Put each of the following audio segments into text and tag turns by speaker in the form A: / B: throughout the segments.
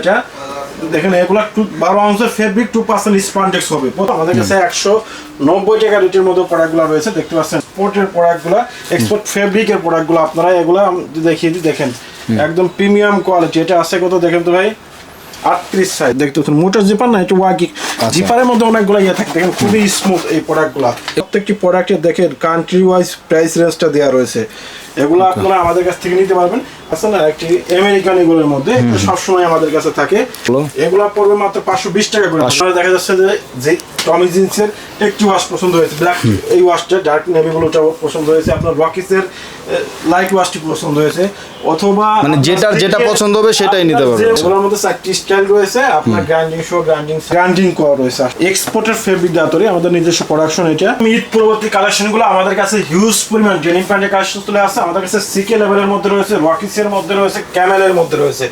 A: এটা। দেখেন এগুলো টু বারো আউন্সের ফেব্রিক টু পার্সেন্ট স্পান্ডেক্স হবে। প্রথম আমাদের কাছে একশো নব্বই টাকা রেটের মতো প্রোডাক্টগুলো রয়েছে দেখতে পাচ্ছেন? এক্সপোর্টের প্রোডাক্টগুলো এক্সপোর্ট ফেব্রিকের প্রোডাক্টগুলো আপনারা এগুলো দেখিয়ে দিই দেখেন। একদম প্রিমিয়াম কোয়ালিটি এটা আছে কত দেখেন তো ভাই? আটত্রিশ সাইজ দেখতে পাচ্ছেন মোটর জিপার না একটু ওয়াকি জিপারের মধ্যে অনেকগুলো ইয়ে থাকে দেখেন খুবই স্মুথ এই প্রোডাক্টগুলো প্রত্যেকটি প্রোডাক্টের দেখেন কান্ট্রি ওয়াইজ প্রাইস রেঞ্জটা দেওয়া রয়েছে। এগুলো আপনারা আমাদের কাছ থেকে নিতে পারবেন। আছে না একটি আমেরিকান এগুলোর মধ্যে সবসময় আমাদের কাছে থাকে? এগুলো পড়বে মাত্র পাঁচশো বিশ টাকা করে। আপনারা দেখা যাচ্ছে যে যে টমি জিন্সের একটি ওয়াশ পছন্দ হয়েছে। ব্ল্যাক এই ওয়াশটা ডার্ক নেভি ব্লুটা পছন্দ হয়েছে। আপনার রকিসের লাইট ওয়াশটি পছন্দ হয়েছে। অথবা
B: মানে
A: আপনার
B: যেটা পছন্দ হবে সেটাই নিতে পারবেন।
A: ওগুলোর মধ্যে চারটি স্টাইল রয়েছে আপনার গ্রাইন্ডিং শো গ্রাইন্ডিং গ্রাইন্ডিং করা রয়েছে। এক্সপোর্টের ফেব্রিক দাতরি আমাদের নিজস্ব প্রোডাকশন এটা। ঈদ পূর্ববর্তী কালেকশনগুলো আমাদের কাছে হিউজ পরিমাণ ডেনিম প্যান্টের কালেকশন চলে আসছে। আমাদের কাছে সিকে লেভেলের মধ্যে রয়েছে রকিসের মধ্যে রয়েছে ক্যামেলের মধ্যে রয়েছে।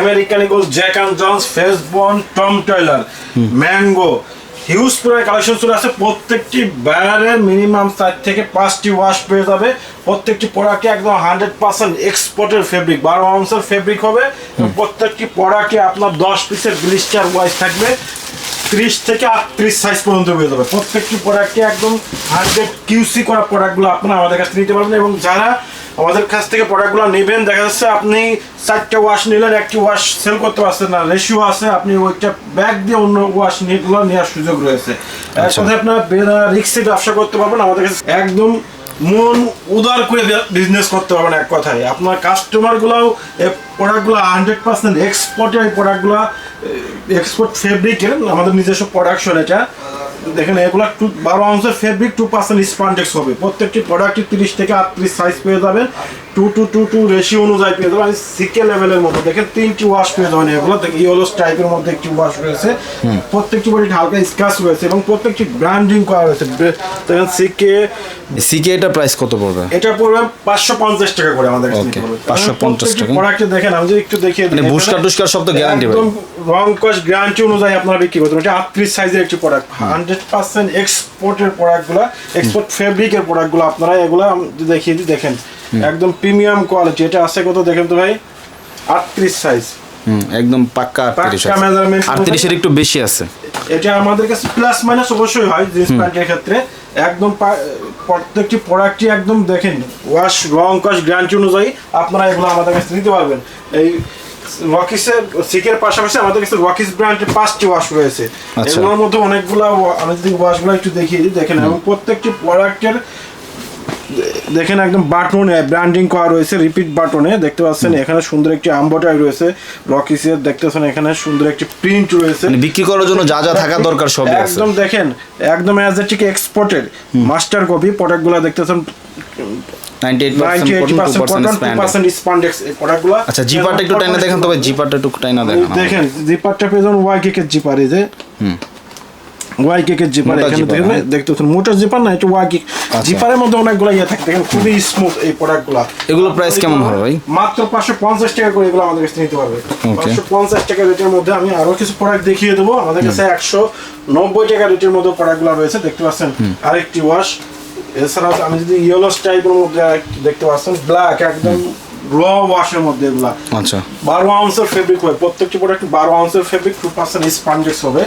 A: American Eagle Jack and Jones ফেসবন Tom Tailor Mango huge পরিমাণ কালেকশন চলে আসছে প্রত্যেকটি ব্যানারের মিনিমাম চার থেকে পাঁচটি ওয়াশ পেয়ে যাবে। প্রত্যেকটি প্রোডাক্টে একদম হান্ড্রেড পার্সেন্ট এক্সপোর্টের ফেব্রিক বারো আউন্সের ফেব্রিক হবে। প্রত্যেকটি প্রোডাক্টে আপনার দশ পিসের ব্লিস্টার ওয়াইজ থাকবে। ত্রিশ থেকে আটত্রিশ সাইজ পর্যন্ত হয়ে যাবে। প্রত্যেকটি প্রোডাক্টে একদম হান্ড্রেড কিউসি করা প্রোডাক্টগুলো আপনারা আমাদের কাছে নিতে পারবেন। এবং যারা আমাদের কাছ থেকে প্রোডাক্টগুলো নেবেন। দেখা যাচ্ছে আপনি চারটে ওয়াশ নিলেন একটি ওয়াশ সেল করতে পারছেন না রেশিও আছে আপনি ওইটা ব্যাগ দিয়ে অন্য ওয়াশ নিয়েগুলো নেওয়ার সুযোগ রয়েছে। এক কথায় আপনার রিক্সে ব্যবসা করতে পারবেন আমাদের কাছে একদম মন উদার করে বিজনেস করতে পারবেন এক কথায়। আপনার কাস্টমারগুলোও এই প্রোডাক্টগুলো হান্ড্রেড পার্সেন্ট এক্সপোর্টের এই প্রোডাক্টগুলো এক্সপোর্ট ফেব্রিকের আমাদের নিজস্ব প্রোডাকশন এটা। দেখেন, এগুলা টু বারো আউন্সের ফেব্রিক টু পার্সেন্ট স্পান্ডেক্স হবে। প্রত্যেকটি প্রোডাক্টে তিরিশ থেকে আটত্রিশ সাইজ পেয়ে যাবেন। Two two two two ratio অনুযায়ী পেয়ে যাবেন সিকে লেভেলের মধ্যে দেখেন তিনটি ওয়াশ পেয়ে যাবেন এগুলো। দেখেন ইয়েলো টাইপের মধ্যে একটি ওয়াশ রয়েছে। প্রত্যেকটি বডি হালকা স্কাচ রয়েছে এবং প্রত্যেকটি ব্র্যান্ডিং করা রয়েছে। দেখেন সিকে
B: সিকে এটা প্রাইস কত পড়বে?
A: এটা পড়বে পাঁচশো পঞ্চাশ টাকা করে আমাদের কাছে হবে।
B: 550 টাকা।
A: প্রোডাক্টে দেখেন আমি যদি একটু দেখিয়ে
B: মানে বুস্টার
A: এখানে
B: সব তো গ্যারান্টি
A: একদম রং কস্ট গ্যারান্টি অনুযায়ী আপনারা বিক্রি করতে এটা আটত্রিশ সাইজের একটি প্রোডাক্ট হান্ড্রেড পার্সেন্ট এক্সপোর্টের প্রোডাক্টগুলো এক্সপোর্ট ফেব্রিকের প্রোডাক্টগুলো আপনারা এগুলো দেখিয়ে দিই দেখেন। একদম প্রিমিয়াম কোয়ালিটি। এটা আছে কত দেখেন তো ভাই? আটত্রিশ সাইজ
B: হুম একদম পাক্কা আটত্রিশ
A: পাক্কা measurement
B: আটত্রিশের একটু বেশি আছে।
A: এটা আমাদের কাছে প্লাস মাইনাস অবশ্যই হয় জিন্স প্যান্টের ক্ষেত্রে। একদম প্রত্যেকটি প্রোডাক্টই একদম দেখেন ওয়াশ রং কস গ্যারান্টি অনুযায়ী আপনারা এগুলো আমাদের কাছে নিতে পারবেন। এই রকিসের সিকের পাশাপাশি আমাদের কাছে রকিস ব্র্যান্ডের পাঁচটি ওয়াশ রয়েছে।
B: আচ্ছা।
A: এগুলোর মধ্যে অনেকগুলো আমি যদি ওয়াশগুলো একটু দেখিয়ে দিই দেখেন এবং প্রত্যেকটি প্রোডাক্টের দেখেন একদম বাটনে ব্র্যান্ডিং করা রয়েছে রিপিট বাটনে দেখতে পাচ্ছেন এখানে সুন্দর একটি আম্বটাই রয়েছে রকিসের দেখতে পাচ্ছেন এখানে সুন্দর একটি প্রিন্ট রয়েছে।
B: মানে বিক্রি করার জন্য যা যা থাকা দরকার সব আছে।
A: একদম দেখেন একদম অ্যাজ এ ঠিক এক্সপোর্টেড মাস্টার কপি প্রোডাক্টগুলো দেখতেছেন
B: 98%
A: ninety eight
B: cotton, 2%
A: percent cotton two
B: spandex.
A: Percent এই প্রোডাক্টগুলো
B: আচ্ছা জিপারটা একটু টাইনা দেখেন তবে জিপারটা একটু টাইনা দেখেন
A: দেখেন জিপারটা যাবেন ওয়াই কেকের জিপার এই যে। ওয়াই কেকের জিপার এখানে দেখেন
B: হ্যাঁ।
A: দেখতে পাচ্ছেন মোটর জিপার না এটা ওয়াই কেক জিপারের মধ্যে অনেকগুলো ইয়ে থাকে দেখেন খুবই স্মুথ এই প্রোডাক্টগুলো
B: এগুলো price কেমন হবে ভাই?
A: মাত্র পাঁচশো পঞ্চাশ টাকা করে এগুলো আমাদের কাছে নিতে পারবে। পাঁচশো পঞ্চাশ টাকা রেটের মধ্যে আমি আরও কিছু প্রোডাক্ট দেখিয়ে দেবো। আমাদের কাছে একশো নব্বই টাকা রেটের মধ্যে প্রোডাক্টগুলো রয়েছে দেখতে পাচ্ছেন? আরেকটি ওয়াশ এছাড়াও আমি যদি ইয়েলো টাইপের মধ্যে দেখতে পাচ্ছেন ব্ল্যাক একদম র ওয়াশের মধ্যে এগুলা।
B: আচ্ছা।
A: বারো আউন্সের ফেব্রিক হবে প্রত্যেকটি প্রোডাক্ট বারো আউন্সের ফেব্রিক টু পার্সেন্ট স্পান্ডেক্স হবে।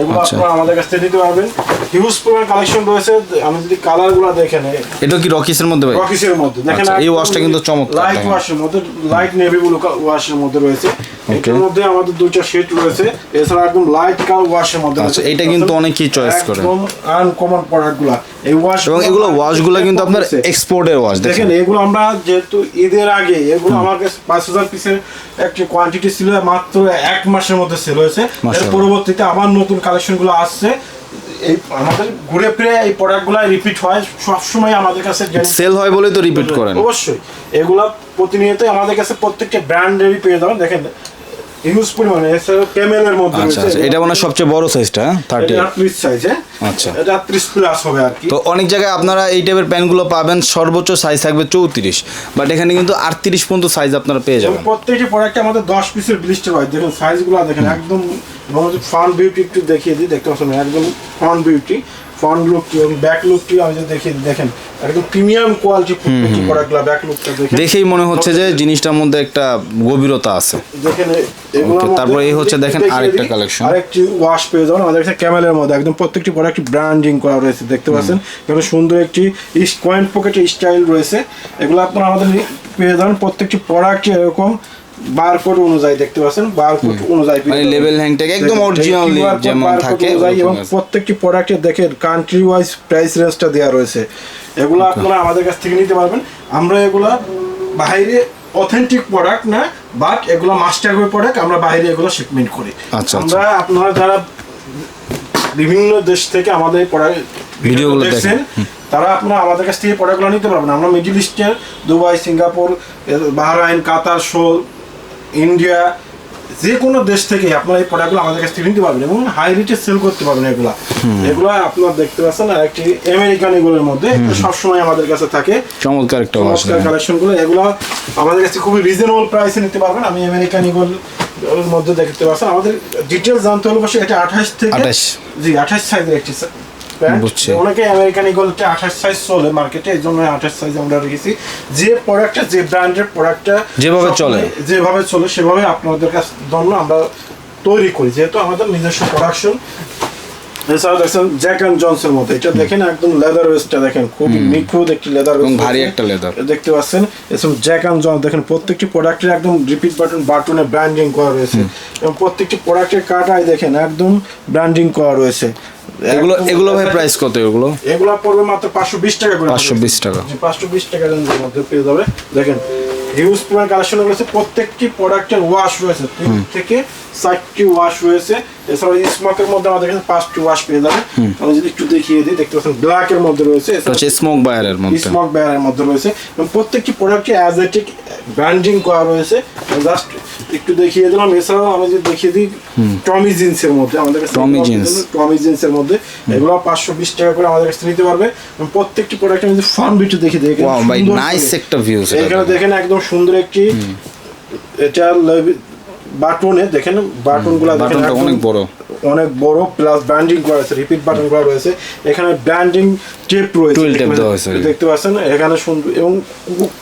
A: এগুলো
B: আচ্ছা।
A: আপনারা আমাদের কাছ থেকে নিতে পারবেন। হিউজ পরিমাণ কালেকশন রয়েছে। আমি যদি কালারগুলো দেখেন
B: এটা কি রকিসের মধ্যে ভাই?
A: রকিসের মধ্যে। দেখেন
B: আচ্ছা, এই ওয়াশটা কিন্তু চমৎকার,
A: লাইট। ওয়াশের মধ্যে লাইট নেভি ব্লু ওয়াশের মধ্যে রয়েছে। এটার মধ্যে আমাদের দুইটা শেড রয়েছে। এছাড়া একদম লাইট কালার ওয়াশের মধ্যে
B: আচ্ছা, এটা কিন্তু অনেকেই choice করে।
A: একদম আনকমন প্রোডাক্টগুলো এই ওয়াশ
B: এবং এগুলো ওয়াশগুলো কিন্তু আপনার এক্সপোর্টের ওয়াশ দেখেন।
A: এগুলো আমরা যেহেতু ঈদের আগে এগুলো আমার কাছে পাঁচ হাজার পিসের একটি কোয়ান্টিটি ছিল মাত্র এক মাসের মধ্যে সেল হয়েছে। এর পরবর্তীতে আবার নতুন কালেকশনগুলো আসছে। এই আমাদের ঘুরে ফিরে এই প্রোডাক্টগুলো রিপিট হয় সবসময় আমাদের কাছে
B: সেল হয় বলেই তো রিপিট করেন।
A: অবশ্যই। এগুলা প্রতিনিয়ত আমাদের কাছে প্রত্যেকটা ব্র্যান্ডেরই পেয়ে যাবেন। দেখেন হিউজ পরিমাণে এছাড়া কেমেলের মধ্যে
B: আচ্ছা আচ্ছা এটা মানে সবচেয়ে বড় সাইজটা থার্টি
A: 38 সাইজ হ্যাঁ
B: আচ্ছা।
A: এটা 30 প্লাস হবে আর কি।
B: তো অনেক জায়গায় আপনারা এই টাইপের প্যান্টগুলো পাবেন সর্বোচ্চ সাইজ থাকবে চৌত্রিশ। বাট এখানে কিন্তু আটত্রিশ পর্যন্ত সাইজ আপনারা পেয়ে যাবেন।
A: প্রত্যেকটি প্রোডাক্টে আমাদের দশ পিসের ব্লিস্টার হয় দেখুন সাইজগুলো দেখেন একদম ফ্রন্ট বিউটি একটু দেখিয়ে দিই দেখতে পাচ্ছেন একদম ফ্রন্ট বিউটি ফ্রন্ট লুকটি এবং ব্যাক লুকটি আমি দেখিয়ে দেখেন। একদম প্রিমিয়াম কোয়ালিটি প্রোডাক্টগুলো ব্যাক লুকটা দেখে
B: দেখেই মনে হচ্ছে যে জিনিসটার মধ্যে একটা গভীরতা আছে।
A: দেখেন
B: তারপরে এই হচ্ছে দেখেন আরেকটা collection।
A: আরেকটি ওয়াশ পেয়ে যাবেন। আমাদের কাছে ক্যামেলের মধ্যে একদম প্রত্যেকটি প্রোডাক্ট ব্র্যান্ডিং করা রয়েছে দেখতে পাচ্ছেন? এখানে সুন্দর একটি কয়েন পকেটে স্টাইল রয়েছে। এগুলো আপনারা আমাদের পেয়ে যাবেন। প্রত্যেকটি প্রোডাক্ট এরকম বারকোড অনুযায়ী দেখতে পাচ্ছেন বারকোড অনুযায়ী
B: মানে লেভেল একদম অরিজিনাল যেমন থাকে
A: এবং প্রত্যেকটি প্রোডাক্টে দেখেন কান্ট্রি ওয়াইজ প্রাইস রেঞ্জটা দেওয়া রয়েছে। এগুলো আপনারা আমাদের কাছ থেকে নিতে পারবেন। আমরা এগুলা বাইরে অথেন্টিক প্রোডাক্ট না বাট এগুলো মাস্টার প্রোডাক্ট আমরা বাইরে এগুলো শিপমেন্ট করি।
B: আচ্ছা,
A: আমরা আপনারা যারা বিভিন্ন দেশ থেকে আমাদের প্রোডাক্ট
B: ভিডিওগুলো
A: দেখছেন তারা আপনারা আমাদের কাছ থেকে প্রোডাক্টগুলো নিতে পারবেন। আমরা মিডল ইস্টের দুবাই সিঙ্গাপুর বাহরাইন কাতার শোল ইন্ডিয়া যে কোনো দেশ থেকে আপনারা এই প্রোডাক্টগুলো আমাদের কাছ থেকে নিতে পারবেন এবং হাই রেটে সেল করতে পারবেন এগুলা। এগুলো আপনারা দেখতে পাচ্ছেন আর একটি আমেরিকান এগুলোর মধ্যে সবসময় আমাদের কাছে থাকে।
B: চমৎকার একটা
A: চমৎকার কালেকশনগুলো এগুলো আমাদের কাছে খুবই রিজনেবল প্রাইসে নিতে পারবেন। আমি আমেরিকান এর মধ্যে দেখতে পাচ্ছেন। আমাদের ডিটেলস জানতে হলে বসে এটা আঠাশ থেকে
B: 28
A: জি আঠাশ সাইজের একটি প্যান্ট। অনেকে আমেরিকান ইগলটা আঠাশ সাইজ চলে মার্কেটে এই জন্য আঠাশ সাইজ আমরা রেখেছি। যে প্রোডাক্টটা যে ব্র্যান্ডের প্রোডাক্টটা
B: যেভাবে চলে।
A: যেভাবে চলে সেভাবে আপনাদের কাছে জন্য আমরা তৈরি করি। যেহেতু আমাদের নিজস্ব প্রোডাকশন এছাড়া দেখছেন জ্যাক অ্যান্ড জনসের মধ্যে এটা দেখেন একদম লেদার ওয়েস্টটা দেখেন খুবই নিখুঁত একটি লেদার
B: এবং ভারী একটা leather।
A: দেখতে পাচ্ছেন জ্যাক অ্যান্ড জন দেখেন প্রত্যেকটি প্রোডাক্টের একদম রিপিট বাটন বাটনে ব্র্যান্ডিং করা রয়েছে। এবং প্রত্যেকটি প্রোডাক্টের কাটায় দেখেন একদম ব্র্যান্ডিং করা রয়েছে।
B: এগুলো এগুলো ভাই প্রাইস কত এগুলো?
A: এগুলো পড়বে মাত্র পাঁচশো বিশ টাকা করে
B: 520 টাকা।
A: পাঁচশো বিশ টাকা রেঞ্জের মধ্যে পেয়ে যাবে। দেখেন হিউজ পরিমাণ কালেকশন রয়েছে প্রত্যেকটি প্রোডাক্টের ওয়াশ রয়েছে। তিন থেকে চারটি ওয়াশ রয়েছে। এছাড়া স্মোকের মধ্যে আমাদের কাছে পাঁচটি ওয়াশ পেয়ে যাবে। আমি যদি একটু দেখিয়ে দিই দেখতে পাচ্ছেন ব্ল্যাকের মধ্যে রয়েছে।
B: স্মোক বায়ারের মধ্যে।
A: স্মোক ব্যারের মধ্যে রয়েছে। এবং প্রত্যেকটি প্রোডাক্টে অ্যাজেটিক ব্র্যান্ডিং করা রয়েছে। জাস্ট একটু দেখিয়ে দিলাম। এছাড়াও আমি যদি দেখিয়ে দিই টমি জিন্সের মধ্যে আমাদের কাছে
B: টমি জিন্স।
A: টমি জিন্সের মধ্যে এগুলো পাঁচশো বিশ টাকা করে আমাদের কাছে নিতে পারবে। প্রত্যেকটি প্রোডাক্ট আমি ফার্ম ভিডিও দেখিয়ে দিই
B: নাইস একটা ভিউজ
A: এখানে দেখেন একদম সুন্দর একটি এটা বাটনে দেখেন বাটনগুলো দেখেন
B: অনেক বড়।
A: অনেক বড় প্লাস ব্র্যান্ডিং করা আছে রিপিট বাটন করা রয়েছে। এখানে ব্র্যান্ডিং টেপ রয়েছে দেখতে- পাচ্ছেন? এখানে সুন্দর এবং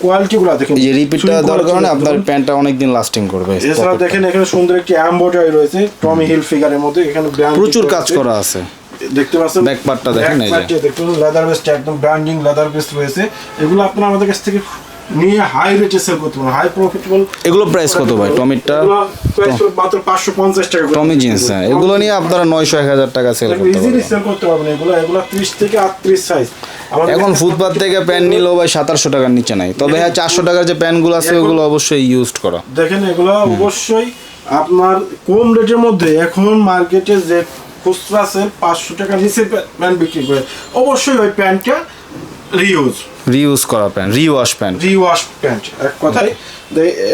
A: কোয়ালিটি গুলো দেখেন
B: এই যে রিপিটটা দেওয়ার কারণে আপনার। প্যান্টটা অনেকদিন লাস্টিং করবে
A: এছাড়া দেখেন এখানে সুন্দর একটি এমব্রয়ডারি রয়েছে টমি হিল ফিগারের মধ্যে এখানে
B: প্রচুর কাজ করা আছে।
A: দেখতে পাচ্ছেন?
B: ব্যাক part টা দেখেন এই যে।
A: দেখতে পাচ্ছেন লেদার বেস্ট একদম ব্র্যান্ডিং লেদার বেস্ট রয়েছে। এগুলো আপনারা আমাদের কাছ থেকে নিয়ে হাই রেটে সেল করতে হাই প্রফিটেবল
B: এগুলো প্রাইস কত ভাই? টমিটটা
A: মাত্র পাঁচশো পঞ্চাশ টাকা
B: টমি জিন্স হ্যাঁ। এগুলো নিয়ে আপনারা নয়শো এক হাজার টাকা সেল করতে
A: ইজিলি সেল করতে পারবেন এগুলো। এগুলো ত্রিশ থেকে আটত্রিশ সাইজ
B: এখন ফুটপাথ থেকে প্যান্ট নিলেও ভাই সাতাশশো টাকার নিচে নাই। তবে হ্যাঁ চারশো টাকার যে প্যান্টগুলো আছে ওগুলো অবশ্যই ইউজ করা।
A: দেখেন এগুলো অবশ্যই আপনার কম রেটের মধ্যে এখন মার্কেটে যে খুচরা সেল পাঁচশো টাকা নিচে প্যান্ট বিক্রি করে। অবশ্যই ওই প্যান্টটা রিউজ
B: রিউজ করা pant rewash pant
A: rewash pant এক কথায়।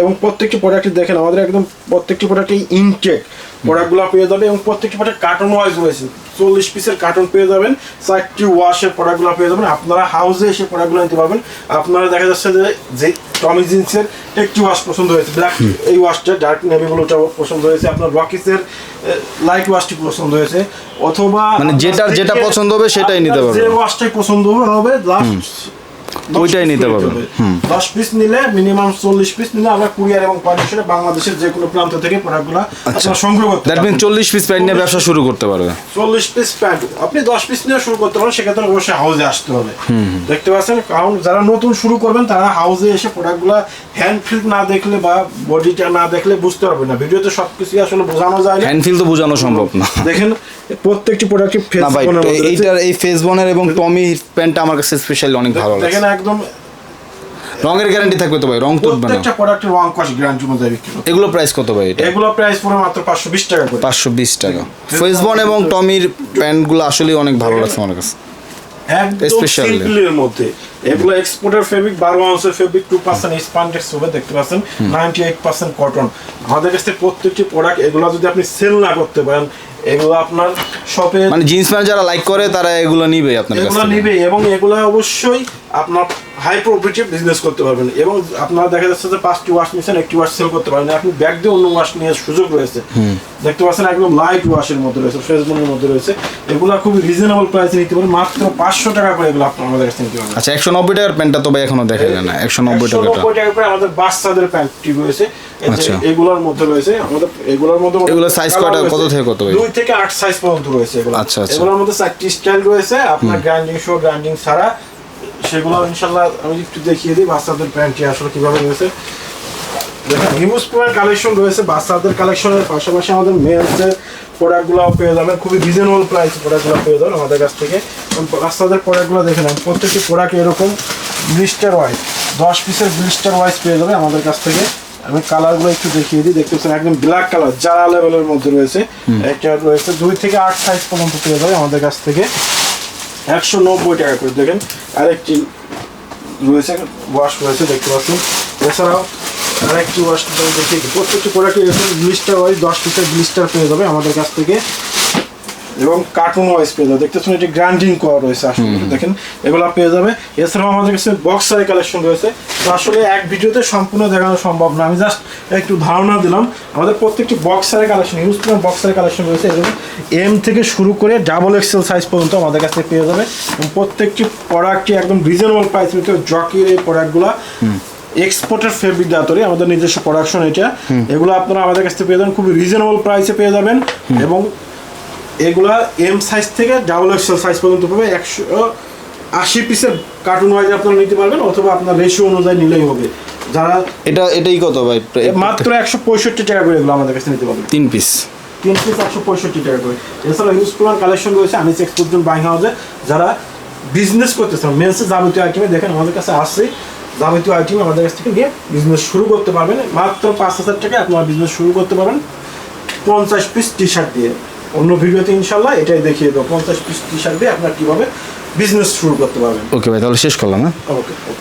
A: এবং প্রত্যেকটি প্রোডাক্টে দেখেন আমাদের একদম প্রত্যেকটি প্রোডাক্টে ইনটেক প্রোডাক্টগুলো পেয়ে যাবে এবং প্রত্যেকটি প্রোডাক্ট কার্টন ওয়াইজ রয়েছে। চল্লিশ পিসের কার্টন পেয়ে যাবেন চারটি ওয়াশের প্রোডাক্টগুলো পেয়ে যাবেন আপনারা হাউসে এসে প্রোডাক্টগুলো নিতে পারবেন। আপনারা দেখা যাচ্ছে যে যে টমি জিন্সের একটি ওয়াশ পছন্দ হয়েছে। ব্ল্যাক এই ওয়াশটা ডার্ক নেভি ব্লুটা পছন্দ হয়েছে। আপনার রকিসের লাইট ওয়াশটি পছন্দ হয়েছে অথবা
B: মানে যেটা
A: যেটা
B: পছন্দ হবে সেটাই নিতে
A: পারবে যে ওয়াশটাই পছন্দ হবে লাস্ট
B: ওইটাই নিতে পারবেন।
A: দশ পিস নিলে মিনিমাম চল্লিশ পিস নিলে আমরা কুরিয়ার এবং কন্ডিশনে বাংলাদেশের যে কোনো প্রান্ত থেকে প্রোডাক্টগুলো আপনারা সংগ্রহ করতে
B: দ্যাট মিন চল্লিশ পিস প্যান্ট নিয়ে ব্যবসা শুরু করতে পারবে।
A: চল্লিশ পিস প্যান্ট আপনি দশ পিস নিয়ে শুরু করতে পারেন সেক্ষেত্রে অবশ্যই হাউসে আসতে হবে। দেখতে পাচ্ছেন কারণ যারা নতুন শুরু করবেন তারা হাউসে এসে প্রোডাক্টগুলো হ্যান্ড ফিল না দেখলে বা বডিটা না দেখলে বুঝতে পারবে না। ভিডিওতে সব কিছুই আসলে বোঝানো যায় না।
B: হ্যান্ড ফিল তো বোঝানো সম্ভব না।
A: দেখেন প্রত্যেকটি প্রোডাক্টের ফেস
B: এইটার এই ফেস বনের এবং টমি প্যান্টটা আমার কাছে স্পেশালি অনেক ভালো লাগে
A: দেখেন একদম
B: রঙের গ্যারান্টি থাকবে তো ভাই রং তুলবে না।
A: প্রত্যেকটা প্রোডাক্টের রং কস গ্যারান্টি মধ্যে বিক্রি
B: এগুলো প্রাইস কত ভাই এটা?
A: এগুলো প্রাইস পড়ে মাত্র পাঁচশো বিশ টাকা করে।
B: পাঁচশো বিশ টাকা। ফেসবন এবং টমির প্যান্টগুলো আসলে অনেক ভালো লাগছে আমার কাছে।
A: একদম
B: স্পেশাল
A: এর মধ্যে। এগুলো এক্সপোর্টের ফেব্রিক বারো আউন্সের ফেব্রিক টু পার্সেন্ট স্পান্ডেক্স হবে দেখতে পাচ্ছেন। নাইনটি এইট পার্সেন্ট কটন আমাদের কাছে প্রত্যেকটি প্রোডাক্ট এগুলো যদি আপনি সেল না করতে পারেন এগুলো আপনার শপে
B: মানে জিন্স প্যান্ট যারা লাইক করে তারা এগুলো নিবে আপনার কাছ
A: এগুলো নিবে এবং এগুলো অবশ্যই আপনার হাই বিজনেস করতে পারবেন। এবং আপনারা দেখা যাচ্ছে যে পাঁচটি ওয়াশ নিচ্ছেন একটি ওয়াশ সেল করতে পারেন। আপনি ব্যাগ দিয়ে অন্য ওয়াশ নিয়ে সুযোগ রয়েছে। দেখতে পাচ্ছেন একদম লাইট ওয়াশের মধ্যে রয়েছে ফেসবুকের মধ্যে রয়েছে। এগুলো খুবই রিজনেবল প্রাইসে নিতে পারেন। মাত্র পাঁচশো টাকা করে এগুলো আপনার আমাদের কাছে নিতে পারবেন।
B: আচ্ছা একশো নব্বই টাকার প্যান্টটা তো ভাই এখনও দেখা যায় না। একশো নব্বই টাকাটা।
A: 190 টাকা করে আমাদের বাচ্চাদের প্যান্টটি রয়েছে।
B: আচ্ছা।
A: এগুলোর মধ্যে রয়েছে আমাদের এগুলোর মধ্যে
B: এগুলোর size কয়টা? কত থেকে কত
A: দুই থেকে আট সাইজ পর্যন্ত রয়েছে এগুলো।
B: আচ্ছা, আচ্ছা।
A: এগুলোর মধ্যে চারটি স্টাইল রয়েছে। আপনার গ্রাইন্ডিং শো গ্রাইন্ডিং ছাড়া। সেগুলো ইনশাল্লাহ আমি একটু দেখিয়ে দিই বাচ্চাদের প্যান্টটি আসলে কীভাবে রয়েছে। দেখেন হিউজ কালেকশন রয়েছে বাচ্চাদের কালেকশনের পাশাপাশি আমাদের মেয়েদের প্রোডাক্টগুলো পেয়ে যাবেন। খুবই রিজনেবল প্রাইস প্রোডাক্টগুলো পেয়ে যাবেন আমাদের কাছ থেকে। বাচ্চাদের প্রোডাক্টগুলো দেখে নেন। প্রত্যেকটি প্রোডাক্ট এরকম ব্লিস্টার ওয়াইজ দশ পিসের ব্লিস্টার ওয়াইজ পেয়ে যাবে আমাদের কাছ থেকে। আমি কালারগুলো একটু দেখিয়ে দিই। দেখতে পাচ্ছেন একদম ব্ল্যাক কালার জারা লেভেলের মধ্যে রয়েছে একটা রয়েছে। দুই থেকে আট সাইজ পর্যন্ত পেয়ে যাবে আমাদের কাছ থেকে। একশো নব্বই টাকা করে, দেখেন। আরেকটি রয়েছে ওয়াশ রয়েছে, দেখতে পাচ্ছেন। এছাড়াও আরেকটি ওয়াশ দেখিয়ে দিই। প্রত্যেকটি প্রোডাক্টে এরকম ব্লিস্টার ওয়াইজ দশ পিসের ব্লিস্টার পেয়ে যাবে আমাদের কাছ থেকে। এবং কার্টুন ওয়াইজ পেয়ে যাবে। দেখতেছেন এটি গ্রাইন্ডিং করা রয়েছে আসলে দেখেন এগুলো পেয়ে যাবে। এছাড়াও আমাদের কাছে বক্সারের কালেকশন রয়েছে। তো আসলে এক ভিডিওতে সম্পূর্ণ দেখানো সম্ভব না। আমি জাস্ট একটু ধারণা দিলাম আমাদের প্রত্যেকটি বক্সারের কালেকশন ইউজ করেন বক্সারের কালেকশন রয়েছে। এবং এম থেকে শুরু করে ডাবল এক্সেল সাইজ পর্যন্ত আমাদের কাছে পেয়ে যাবে। এবং প্রত্যেকটি প্রোডাক্টটি একদম রিজনেবল প্রাইস রয়েছে জকির এই প্রোডাক্টগুলো এক্সপোর্টের ফেব্রিক দাতরি আমাদের নিজস্ব প্রোডাকশন এটা। এগুলো আপনারা আমাদের কাছ থেকে পেয়ে যাবেন খুবই রিজনেবল প্রাইসে পেয়ে যাবেন। এবং এগুলা এম সাইজ থেকে ডাবল এক্সেল সাইজ পর্যন্ত পাবে একশো আশি পিসের কার্টুন ওয়াইজ আপনারা নিতে পারবেন অথবা আপনার রেশিও অনুযায়ী নিলেই হবে। যারা
B: এটা এটাই কত ভাই?
A: মাত্র একশো পঁয়ষট্টি টাকা করে এগুলো আমাদের কাছে নিতে পারবেন।
B: তিন পিস
A: তিন পিস একশো পঁয়ষট্টি টাকা করে। এছাড়া ইউজ করার কালেকশন রয়েছে আনিস এক্সপোর্ট বাইং হাউসে যারা বিজনেস করতেছেন মেন্সের যাবতীয় আইটেমে দেখেন আমাদের কাছে আসছে যাবতীয় আইটেম আমাদের কাছ থেকে নিয়ে বিজনেস শুরু করতে পারবেন। মাত্র পাঁচ হাজার টাকা আপনারা বিজনেস শুরু করতে পারবেন। পঞ্চাশ পিস টি শার্ট দিয়ে। অন্য ভিডিওতে ইনশাল্লাহ এটাই দেখিয়ে দেবো। পঞ্চাশ পিস টি শার্ট দিয়ে আপনারা কীভাবে বিজনেস শুরু করতে পারবেন।
B: ওকে ভাই তাহলে শেষ করলাম হ্যাঁ?
A: ওকে